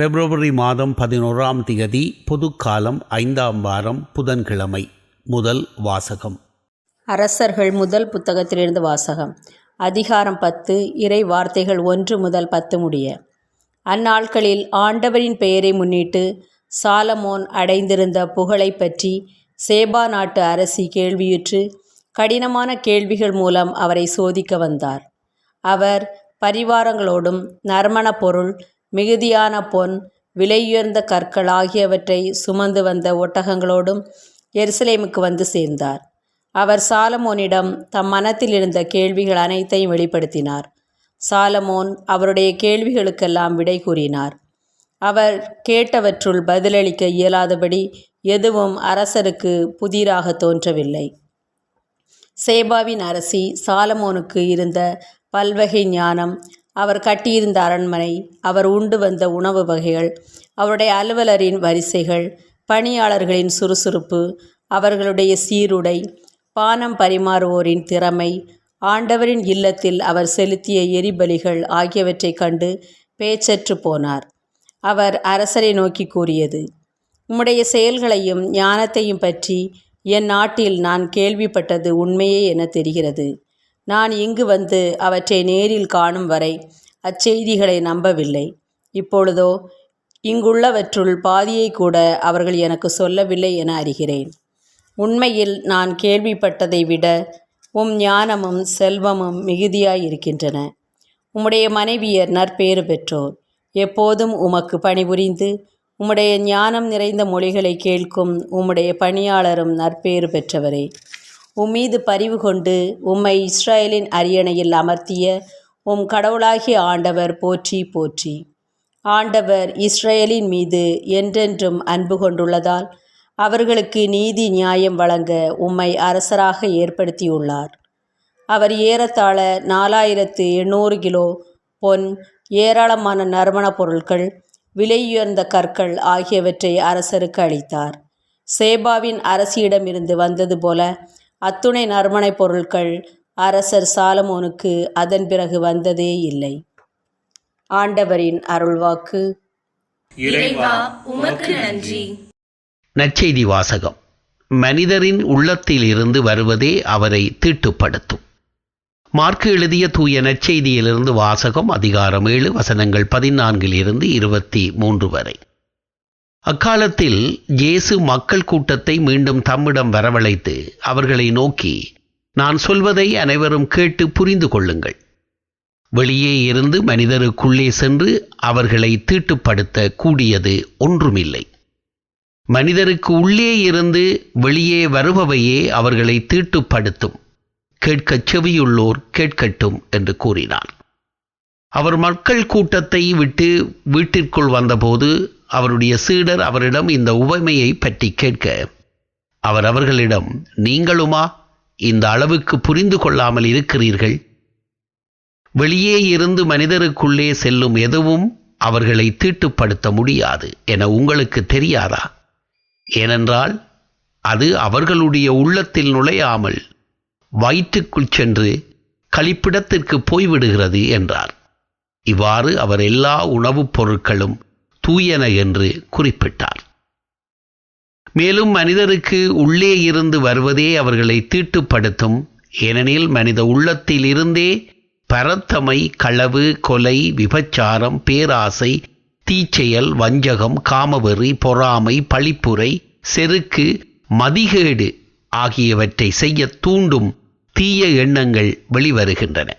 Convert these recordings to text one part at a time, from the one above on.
பிப்ரவரி மாதம் பதினோராம் திகதி பொதுக்காலம் ஐந்தாம் வாரம் புதன்கிழமை. முதல் வாசகம். அரசர்கள் முதல் புத்தகத்திலிருந்து வாசகம். அதிகாரம் பத்து இறை வார்த்தைகள் ஒன்று முதல் பத்து முடிய. அந்நாட்களில் ஆண்டவரின் பெயரை முன்னிட்டு சாலமோன் அடைந்திருந்த புகழை பற்றி சேபா நாட்டு அரசி கேள்வியுற்று கடினமான கேள்விகள் மூலம் அவரை சோதிக்க வந்தார். அவர் பரிவாரங்களோடும் நறுமண பொருள் மிகுதியான பொன் விலையுயர்ந்த கற்கள் ஆகியவற்றை சுமந்து வந்த ஒட்டகங்களோடும் எருசலேமுக்கு வந்து சேர்ந்தார். அவர் சாலமோனிடம் தம் மனத்தில் இருந்த கேள்விகள் அனைத்தையும் வெளிப்படுத்தினார். சாலமோன் அவருடைய கேள்விகளுக்கெல்லாம் விடை கூறினார். அவர் கேட்டவற்றுள் பதிலளிக்க இயலாதபடி எதுவும் அரசருக்கு புதிராக தோன்றவில்லை. சேபாவின் அரசி சாலமோனுக்கு இருந்த பல்வகை ஞானம் அவர் கட்டியிருந்த அரண்மனை அவர் உண்டு வந்த உணவு வகைகள் அவருடைய அலுவலரின் வரிசைகள் பணியாளர்களின் சுறுசுறுப்பு அவர்களுடைய சீருடை பானம் பரிமாறுவோரின் திறமை ஆண்டவரின் இல்லத்தில் அவர் செலுத்திய எரிபலிகள் ஆகியவற்றைக் கண்டு பேச்சற்று போனார். அவர் அரசரை நோக்கி கூறியது உம்முடைய செயல்களையும் ஞானத்தையும் பற்றி என் நாட்டில் நான் கேள்விப்பட்டது உண்மையே என தெரிகிறது. நான் இங்கு வந்து அவற்றை நேரில் காணும் வரை அச்செய்திகளை நம்பவில்லை. இப்பொழுதோ இங்குள்ளவற்றுள் பாதியை கூட அவர்கள் எனக்கு சொல்லவில்லை என அறிகிறேன். உண்மையில் நான் கேள்விப்பட்டதை விட உம் ஞானமும் செல்வமும் மிகுதியாயிருக்கின்றன. உம்முடைய மனைவியர் நற்பேறு பெற்றோர். எப்போதும் உமக்கு பணிபுரிந்து உம்முடைய ஞானம் நிறைந்த மொழிகளை கேட்கும் உம்முடைய பணியாளரும் நற்பேறு பெற்றவரே. உம்மீது பரிவு கொண்டு உம்மை இஸ்ரேலின் அரியணையில் அமர்த்திய உம் கடவுளாகிய ஆண்டவர் போற்றி போற்றி. ஆண்டவர் இஸ்ரேலின் மீது என்றென்றும் அன்பு கொண்டுள்ளதால் அவர்களுக்கு நீதி நியாயம் வழங்க உம்மை அரசராக ஏற்படுத்தியுள்ளார். அவர் ஏறத்தாழ நாலாயிரத்து எண்ணூறு கிலோ பொன் ஏராளமான நறுமணப் பொருட்கள் விலையுயர்ந்த கற்கள் ஆகியவற்றை அரசருக்கு அளித்தார். சேபாவின் அரசியிடமிருந்து வந்தது போல அத்துணை நறுமணைப் பொருட்கள் அரசர் சாலமோனுக்கு அதன் பிறகு வந்ததே இல்லை. ஆண்டவரின் அருள்வாக்கு. இறைவா உமக்கு நன்றி. நற்செய்தி வாசகம். மனிதரின் உள்ளத்தில் இருந்து வருவதே அவரை தீட்டுப்படுத்தும். மார்க்கு எழுதிய தூய நற்செய்தியிலிருந்து வாசகம் அதிகாரம் ஏழு வசனங்கள் பதினான்கில் இருந்து இருபத்தி மூன்று வரை. அக்காலத்தில் இயேசு மக்கள் கூட்டத்தை மீண்டும் தம்மிடம் வரவழைத்து அவர்களை நோக்கி நான் சொல்வதை அனைவரும் கேட்டு புரிந்து கொள்ளுங்கள். வெளியே இருந்து மனிதருக்குள்ளே சென்று அவர்களை தீட்டுப்படுத்த கூடியது ஒன்றுமில்லை. மனிதருக்கு உள்ளே இருந்து வெளியே வருபவையே அவர்களை தீட்டுப்படுத்தும். கேட்கச் செவியுள்ளோர் கேட்கட்டும் என்று கூறினார் அவர் மக்கள் கூட்டத்தை விட்டு வீட்டிற்குள் வந்தபோது அவருடைய சீடர் அவரிடம் இந்த உவமையை பற்றி கேட்க அவர் அவர்களிடம் நீங்களுமா இந்த அளவுக்கு புரிந்து கொள்ளாமல் இருக்கிறீர்கள்? வெளியே இருந்து மனிதருக்குள்ளே செல்லும் எதுவும் அவர்களை தீட்டுப்படுத்த முடியாது என உங்களுக்கு தெரியாதா? ஏனென்றால் அது அவர்களுடைய உள்ளத்தில் நுழையாமல் வயிற்றுக்குள் சென்று கழிப்பிடத்திற்கு போய்விடுகிறது என்றார். இவ்வாறு அவர் எல்லா உணவுப் பொருட்களும் தூயன என்று குறிப்பிட்டார். மேலும் மனிதருக்கு உள்ளே இருந்து வருவதே அவர்களை தீட்டுப்படுத்தும். ஏனெனில் மனித உள்ளத்தில் இருந்தே பரத்தமை களவு கொலை விபச்சாரம் பேராசை தீச்செயல் வஞ்சகம் காமவெறி பொறாமை பழிப்புரை செருக்கு மதிகேடு ஆகியவற்றை செய்ய தூண்டும் தீய எண்ணங்கள் வெளிவருகின்றன.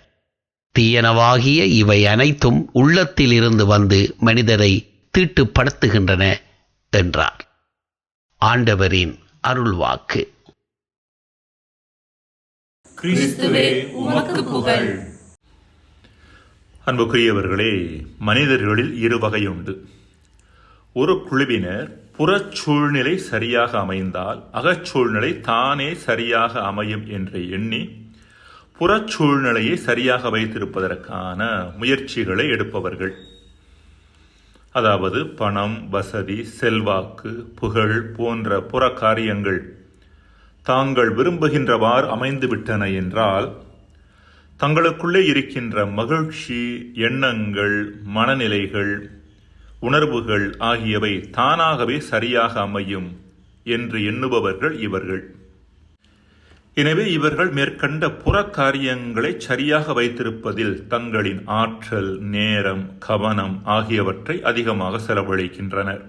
தீயனவாகிய இவை அனைத்தும் உள்ளத்தில் இருந்து வந்து மனிதரை தீட்டுப்படுத்துகின்றன என்றார். ஆண்டவரின் அருள்வாக்கு. கிறிஸ்துவே உமக்கு புகழ். அன்புக்குரியவர்களே மனிதர்களில் இரு வகையுண்டு ஒரு குழுவினர் புறச்சூழ்நிலை சரியாக அமைந்தால் அகச்சூழ்நிலை தானே சரியாக அமையும் என்று எண்ணி புறச்சூழ்நிலையை சரியாக வைத்திருப்பதற்கான முயற்சிகளை எடுப்பவர்கள். அதாவது பணம் வசதி செல்வாக்கு புகழ் போன்ற புற காரியங்கள். தாங்கள் விரும்புகின்றவாறு அமைந்துவிட்டன என்றால் தங்களுக்குள்ளே இருக்கின்ற மகிழ்ச்சி எண்ணங்கள் மனநிலைகள் உணர்வுகள் ஆகியவை தானாகவே சரியாக அமையும் என்று எண்ணுபவர்கள் இவர்கள். எனவே இவர்கள் மேற்கண்ட புற காரியங்களை சரியாக வைத்திருப்பதில் தங்களின் ஆற்றல் நேரம் கவனம் ஆகியவற்றை அதிகமாக செலவழிக்கின்றனர்.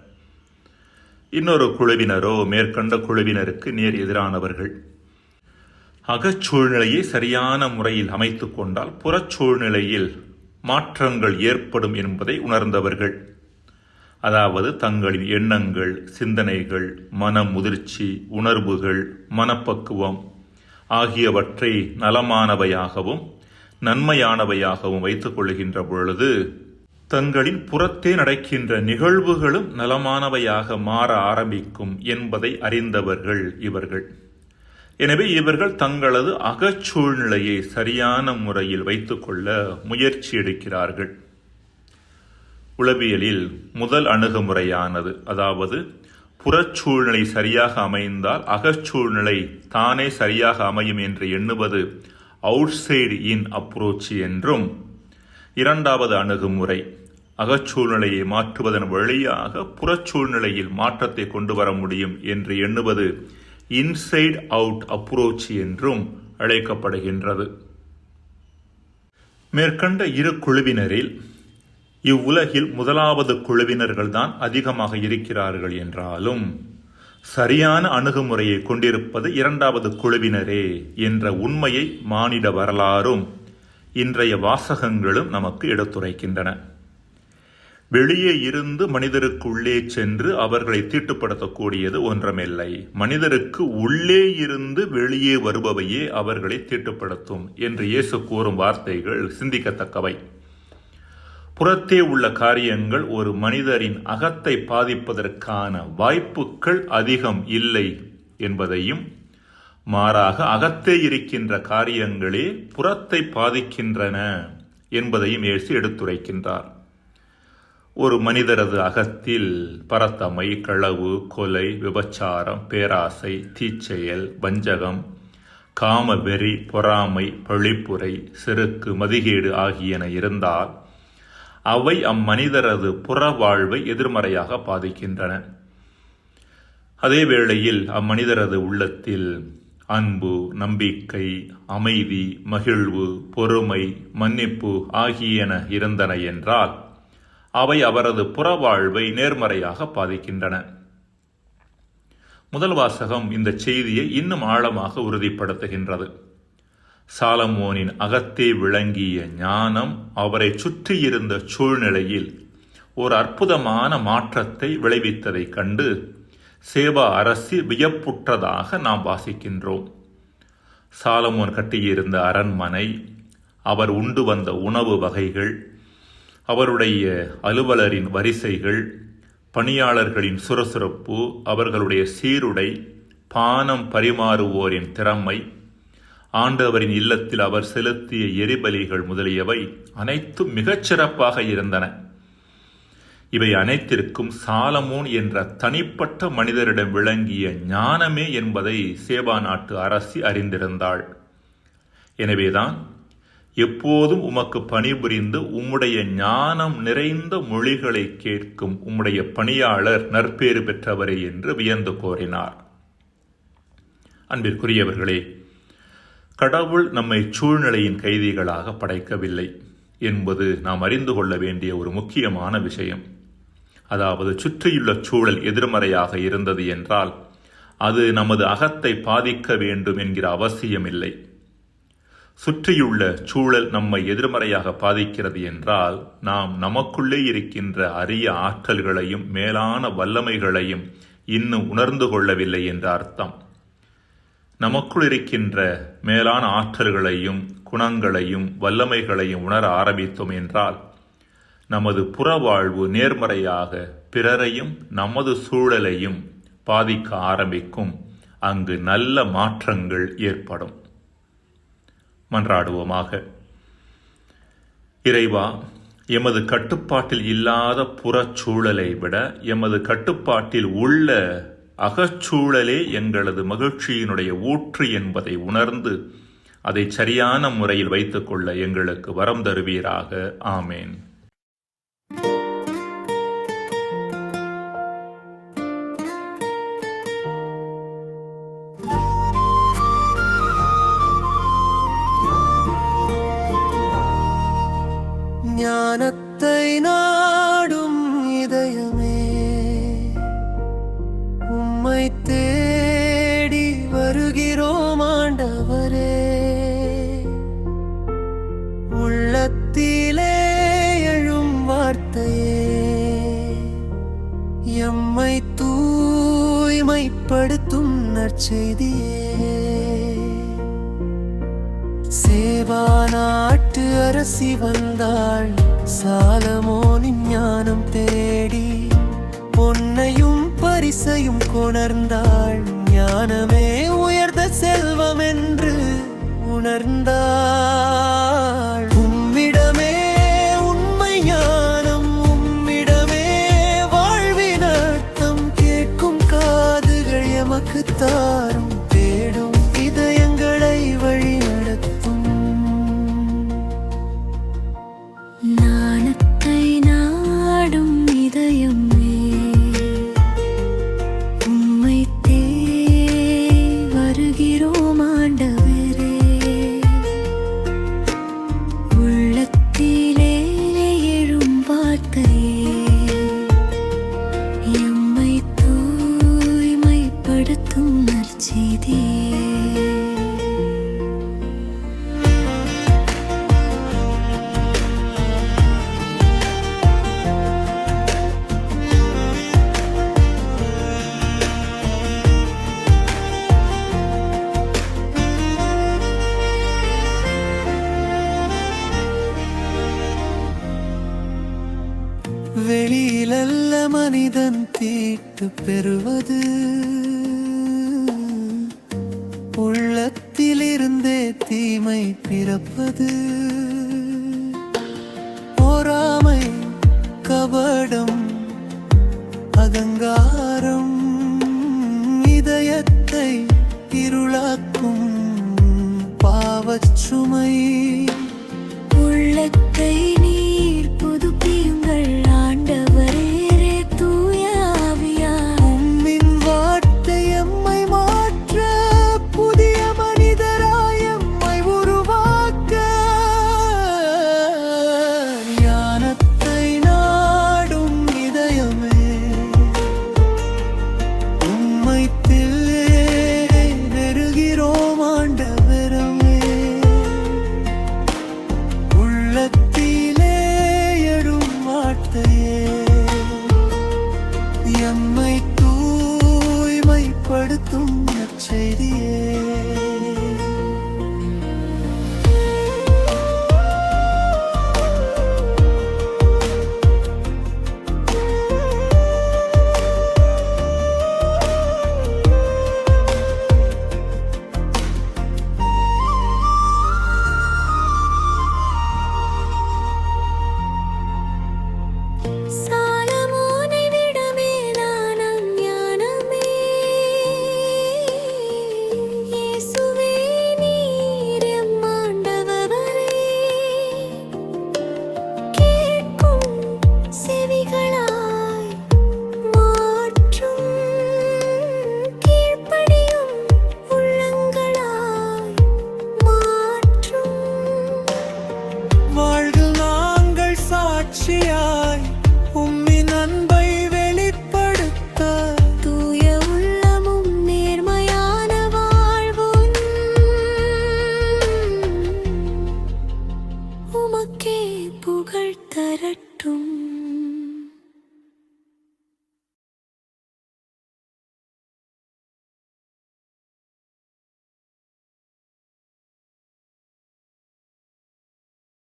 இன்னொரு குழுவினரோ மேற்கண்ட குழுவினருக்கு நேர் எதிரானவர்கள். அகச்சூழ்நிலையை சரியான முறையில் அமைத்துக் கொண்டால் புறச்சூழ்நிலையில் மாற்றங்கள் ஏற்படும் என்பதை உணர்ந்தவர்கள். அதாவது தங்களின் எண்ணங்கள் சிந்தனைகள் மன முதிர்ச்சி உணர்வுகள் மனப்பக்குவம் ஆகியவற்றை நலமானவையாகவும் நன்மையானவையாகவும் வைத்துக் கொள்கின்ற பொழுது தங்களின் புறத்தே நடக்கின்ற நிகழ்வுகளும் நலமானவையாக மாற ஆரம்பிக்கும் என்பதை அறிந்தவர்கள் இவர்கள். எனவே இவர்கள் தங்களது அகச்சூழ்நிலையை சரியான முறையில் வைத்துக்கொள்ள முயற்சி எடுக்கிறார்கள். உளவியலில் முதல் அணுகுமுறையானது அதாவது புறச்சூழ்நிலை சரியாக அமைந்தால் அகச்சூழ்நிலை தானே சரியாக அமையும் என்று எண்ணுவது அவுட்சைடு இன் அப்ரோச் என்றும் இரண்டாவது அணுகுமுறை அகச்சூழ்நிலையை மாற்றுவதன் வழியாக புறச்சூழ்நிலையில் மாற்றத்தை கொண்டு வர முடியும் என்று எண்ணுவது இன்சைட் அவுட் அப்ரோச் என்றும் அழைக்கப்படுகின்றது. மேற்கண்ட இரு குழுவினரில் இவ்வுலகில் முதலாவது குழுவினர்கள்தான் அதிகமாக இருக்கிறார்கள் என்றாலும் சரியான அணுகுமுறையை கொண்டிருப்பது இரண்டாவது குழுவினரே என்ற உண்மையை மானிட வரலாறும் இன்றைய வாசகங்களும் நமக்கு எடுத்துரைக்கின்றன. வெளியே இருந்து மனிதருக்குள்ளே சென்று அவர்களை தீட்டுப்படுத்தக்கூடியது ஒன்றமில்லை. மனிதருக்கு உள்ளே இருந்து வெளியே வருபவையே அவர்களை தீட்டுப்படுத்தும் என்று இயேசு கூறும் வார்த்தைகள் சிந்திக்கத்தக்கவை. புறத்தே உள்ள காரியங்கள் ஒரு மனிதரின் அகத்தை பாதிப்பதற்கான வாய்ப்புகள் அதிகம் இல்லை என்பதையும் மாறாக அகத்தே இருக்கின்ற காரியங்களே புறத்தை பாதிக்கின்றன என்பதையும் ஏசி எடுத்துரைக்கின்றார். ஒரு மனிதரது அகத்தில் பரத்தமை களவு கொலை விபச்சாரம் பேராசை தீச்செயல் வஞ்சகம் காமவெறி பொறாமை பழிப்புரை செருக்கு மதிகேடு ஆகியன இருந்தால் அவை அம்மனிதரது புற வாழ்வை எதிர்மறையாக பாதிக்கின்றன. அதே வேளையில் அம்மனிதரது உள்ளத்தில் அன்பு நம்பிக்கை அமைதி மகிழ்வு பொறுமை மன்னிப்பு ஆகியன இருந்தன என்றால் அவை அவரது புறவாழ்வை நேர்மறையாக பாதிக்கின்றன. முதல் வாசகம் இந்த செய்தியை இன்னும் ஆழமாக உறுதிப்படுத்துகின்றது. சாலமோனின் அகத்தே விளங்கிய ஞானம் அவரை சுற்றியிருந்த சூழ்நிலையில் ஒரு அற்புதமான மாற்றத்தை விளைவித்ததைக் கண்டு சேவா அரசி வியப்புற்றதாக நாம் வாசிக்கின்றோம். சாலமோன் கட்டியிருந்த அரண்மனை அவர் உண்டு வந்த உணவு வகைகள் அவருடைய அலுவலரின் வரிசைகள் பணியாளர்களின் சுறுசுறுப்பு அவர்களுடைய சீருடை பானம் பரிமாறுவோரின் திறமை ஆண்டவரின் இல்லத்தில் அவர் செலுத்திய எரிபலிகள் முதலியவை அனைத்தும் மிகச்சிறப்பாக இருந்தன. இவை அனைத்திற்கும் சாலமோன் என்ற தனிப்பட்ட மனிதரிடம் விளங்கிய ஞானமே என்பதை சேபா நாட்டு அரசி அறிந்திருந்தாள். எனவேதான் எப்போதும் உமக்கு பணிபுரிந்து உம்முடைய ஞானம் நிறைந்த மொழிகளை கேட்கும் உம்முடைய பணியாளர் நற்பேறு பெற்றவரே என்று வியந்து கோரினார். அன்பிற்குரியவர்களே கடவுள் நம்மை சூழ்நிலையின் கைதிகளாக படைக்கவில்லை என்பது நாம் அறிந்து கொள்ள வேண்டிய ஒரு முக்கியமான விஷயம். அதாவது சுற்றியுள்ள சூழல் எதிர்மறையாக இருந்தது என்றால் அது நமது அகத்தை பாதிக்க வேண்டும் என்கிற அவசியமில்லை. சுற்றியுள்ள சூழல் நம்மை எதிர்மறையாக பாதிக்கிறது என்றால் நாம் நமக்குள்ளே இருக்கின்ற அரிய ஆற்றல்களையும் மேலான வல்லமைகளையும் இன்னும் உணர்ந்து கொள்ளவில்லை என்ற அர்த்தம். நமக்குள் இருக்கின்ற மேலான ஆற்றல்களையும் குணங்களையும் வல்லமைகளையும் உணர ஆரம்பித்தோம் என்றால் நமது புறவாழ்வு நேர்மறையாக பிறரையும் நமது சூழலையும் பாதிக்க ஆரம்பிக்கும். அங்கு நல்ல மாற்றங்கள் ஏற்படும். மன்றாடுவோமாக. இறைவா எமது கட்டுப்பாட்டில் இல்லாத புறச்சூழலை விட எமது கட்டுப்பாட்டில் உள்ள அகச்சூழலே எங்களது மகிழ்ச்சியினுடைய ஊற்று என்பதை உணர்ந்து அதை சரியான முறையில் வைத்துக்கொள்ள எங்களுக்கு வரம் தருவீராக. ஆமேன். உம்மை தேடி வருகிறோம் ஆண்டவரே. உள்ளத்திலே எழும் வார்த்தையே. எம்மை தூய்மைப்படுத்தும் நற்செய்தியே. சேவா நாட்டு அரசி வந்தாள் சாலமோனின் ஞானம் பரிசையும் கொணர்ந்தாள். ஞானமே உயர்ந்த செல்வம் என்று உணர்ந்தாள். தீமை பிறப்பது. வெளிப்படுத்தும் நற்செய்தியே